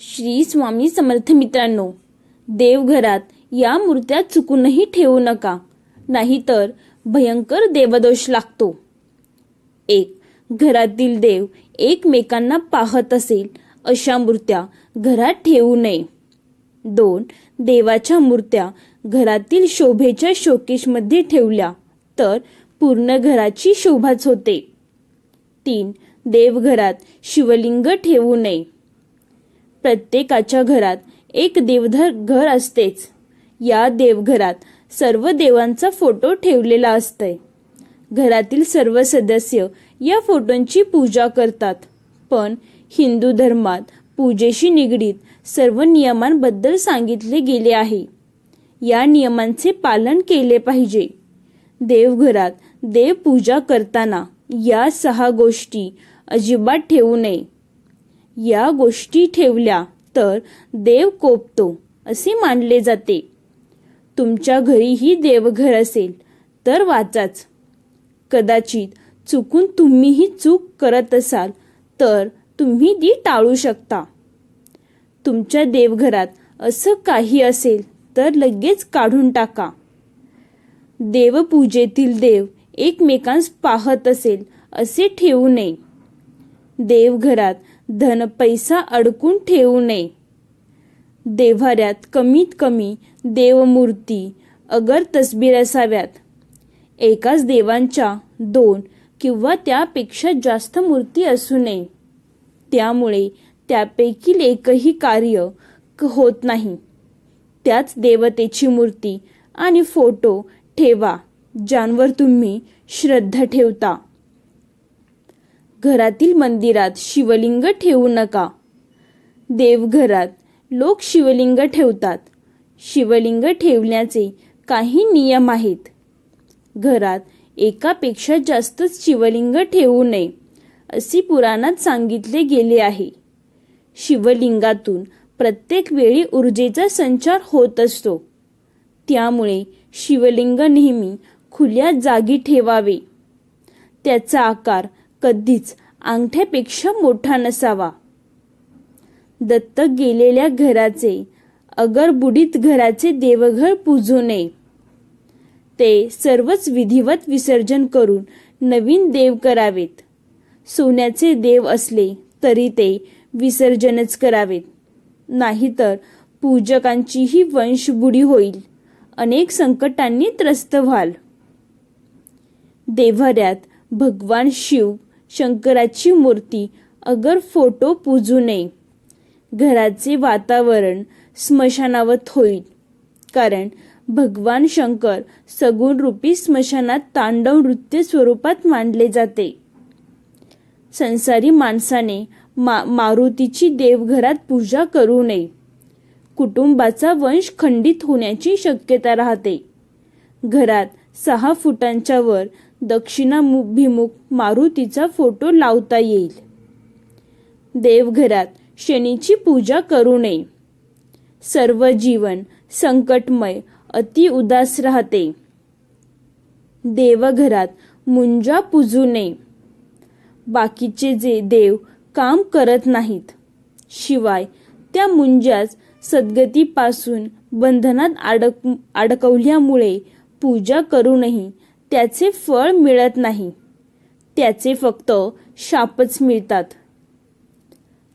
श्री स्वामी समर्थ मित्रांनो देवघरात या मूर्त्या चुकूनही ठेवू नका नाहीतर भयंकर देवदोष लागतो. एक घरातील देव एकमेकांना पाहत असेल अशा मूर्त्या घरात ठेवू नये. दोन देवाच्या मूर्त्या घरातील शोभेच्या शोकेशमध्ये ठेवल्या तर पूर्ण घराची शोभाच होते. तीन देवघरात शिवलिंग ठेवू नये. प्रत्येकाच्या घरात एक देवधर घर असतेच. या देवघरात सर्व देवांचा फोटो ठेवलेला असतंय. घरातील सर्व सदस्य या फोटोंची पूजा करतात. पण हिंदू धर्मात पूजेशी निगडीत सर्व नियमांबद्दल सांगितले गेले आहे. या नियमांचे पालन केले पाहिजे. देवघरात देवपूजा करताना या सहा गोष्टी अजिबात ठेवू नये. या गोष्टी ठेवल्या तर देव कोपतो असे मानले जाते. तुमच्या घरीही देवघर असेल तर वाचाच. कदाचित चुकून तुम्हीही चूक करत असाल तर तुम्ही ती टाळू शकता. तुमच्या देवघरात असं काही असेल तर लगेच काढून टाका. देवपूजेतील देव एकमेकांस पाहत असेल असे ठेवू नये. देवघरात धन पैसा अडकून ठेवू नये. देव्हाऱ्यात कमीत कमी देवमूर्ती अगर तसबीर असाव्यात. एकाच देवांच्या दोन किंवा त्यापेक्षा जास्त मूर्ती असू नये. त्यामुळे त्यापैकी एकही कार्य क- होत नाही. त्याच देवतेची मूर्ती आणि फोटो ठेवा ज्यांवर तुम्ही श्रद्धा ठेवता. घरातील मंदिरात शिवलिंग ठेवू नका. देवघरात लोक शिवलिंग ठेवतात. शिवलिंग ठेवण्याचे काही नियम आहेत. घरात एकापेक्षा जास्तच शिवलिंग ठेवू नये असे पुराणात सांगितले गेले आहे. शिवलिंगातून प्रत्येक वेळी ऊर्जेचा संचार होत असतो. त्यामुळे शिवलिंग नेहमी खुल्या जागी ठेवावे. त्याचा आकार कधीच अंगठ्यापेक्षा मोठा नसावा. दत्तक गेलेल्या घराचे अगर बुडीत घराचे देवघर पूजू नये. ते सर्वच विधिवत विसर्जन करून नवीन देव करावेत. सोन्याचे देव असले तरी ते विसर्जनच करावेत. नाहीतर पूजकांचीही वंशबुडी होईल. अनेक संकटांनी त्रस्त व्हाल. देव्हाऱ्यात भगवान शिव शंकराची मूर्ती अगर फोटो पूजू नये. घराचे वातावरण स्मशानावत होईल कारण भगवान शंकर सगुण रूपी स्मशानात तांडव नृत्य स्वरूपात मांडले जाते. संसारी माणसाने मा मारुतीची देवघरात पूजा करू नये. कुटुंबाचा वंश खंडित होण्याची शक्यता राहते. घरात सहा फुटांच्या वर दक्षिणाभिमुख मारुतीचा फोटो लावता येईल. देवघरात शनीची पूजा करू नये. सर्व जीवन संकटमय अति उदास राहते. देवघरात मुंजा पूजू नये. बाकीचे जे देव काम करत नाहीत शिवाय त्या मुंजाच सद्गतीपासून बंधनात अडक अडकवल्यामुळे पूजा करूनही त्याचे फळ मिळत नाही. त्याचे फक्त शापच मिळतात.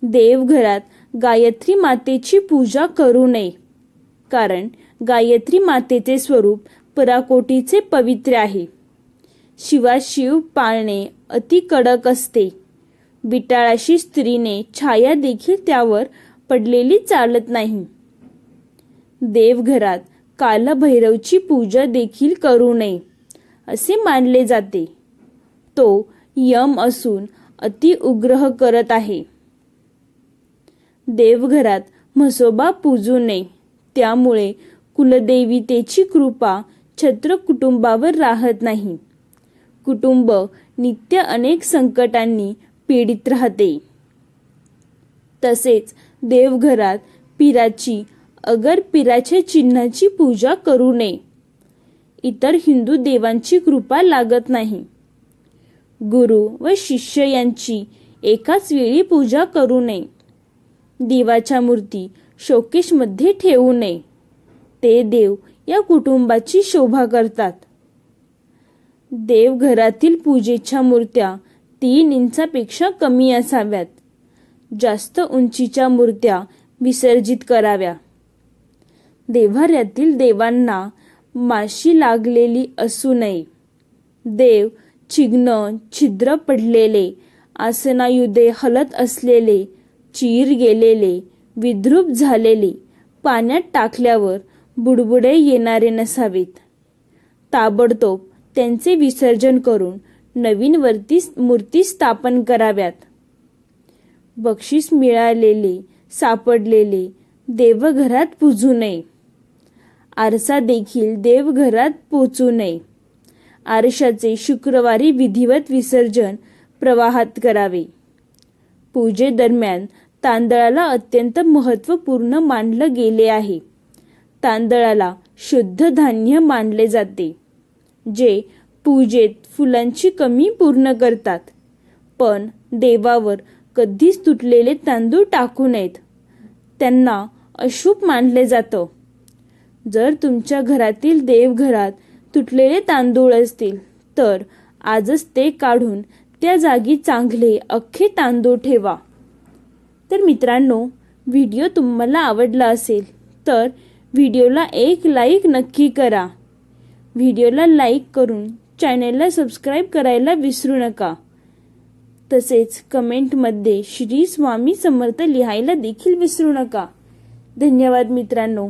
देवघरात गायत्री मातेची पूजा करू नये. कारण गायत्री मातेचे स्वरूप पराकोटीचे पवित्र आहे. शिवाशिव पाळणे अति कडक असते. बिटाळाशी स्त्रीने छाया देखील त्यावर पडलेली चालत नाही. देवघरात कालभैरवची पूजा देखील करू नये असे मानले जाते. तो यम असून अति उग्रह करत आहे. देवघरात म्हसोबा पूजू नये त्यामुळे कुलदेवीतेची कृपा छत्र कुटुंबावर राहत नाही. कुटुंब नित्य अनेक संकटांनी पीडित राहते. तसेच देवघरात पिराची अगर पिराच्या चिन्हाची पूजा करू नये. इतर हिंदू देवांची कृपा लागत नाही. गुरु व शिष्य यांची एकाच वेळी पूजा करू नये. देवाच्या मूर्ती शोकेशमध्ये ठेवू नये. ते देव या कुटुंबाची शोभा करतात. देवघरातील पूजेच्या मूर्त्या तीन इंचापेक्षा कमी असाव्यात. जास्त उंचीच्या मूर्त्या विसर्जित कराव्या. देव्हाऱ्यातील देवांना माशी लागलेली असू नये देव चिग्न छिद्र पडलेले आसनायुधे हलत असलेले चीर गेलेले विद्रूप झालेले पाण्यात टाकल्यावर बुडबुडे येणारे नसावेत. ताबडतोब त्यांचे विसर्जन करून नवीन वरती मूर्ती स्थापन कराव्यात. बक्षीस मिळालेले सापडलेले देवघरात पूजू नये. आरसा देखील देवघरात पोचू नये. आरशाचे शुक्रवारी विधिवत विसर्जन प्रवाहात करावे. पूजेदरम्यान तांदळाला अत्यंत महत्त्वपूर्ण मानलं गेले आहे. तांदळाला शुद्ध धान्य मानले जाते जे पूजेत फुलांची कमी पूर्ण करतात. पण देवावर कधीच तुटलेले तांदूळ टाकू नयेत. त्यांना अशुभ मानले जातं. जर तुमच्या घरातील देवघरात तुटलेले तांदूळ असतील तर आजच ते काढून त्या जागी चांगले अख्खे तांदूळ ठेवा. तर मित्रांनो व्हिडिओ तुम्हाला आवडला असेल तर व्हिडिओला एक लाईक नक्की करा. व्हिडिओला लाईक करून चॅनेलला सबस्क्राईब करायला विसरू नका. तसेच कमेंटमध्ये श्री स्वामी समर्थ लिहायला देखील विसरू नका. धन्यवाद मित्रांनो.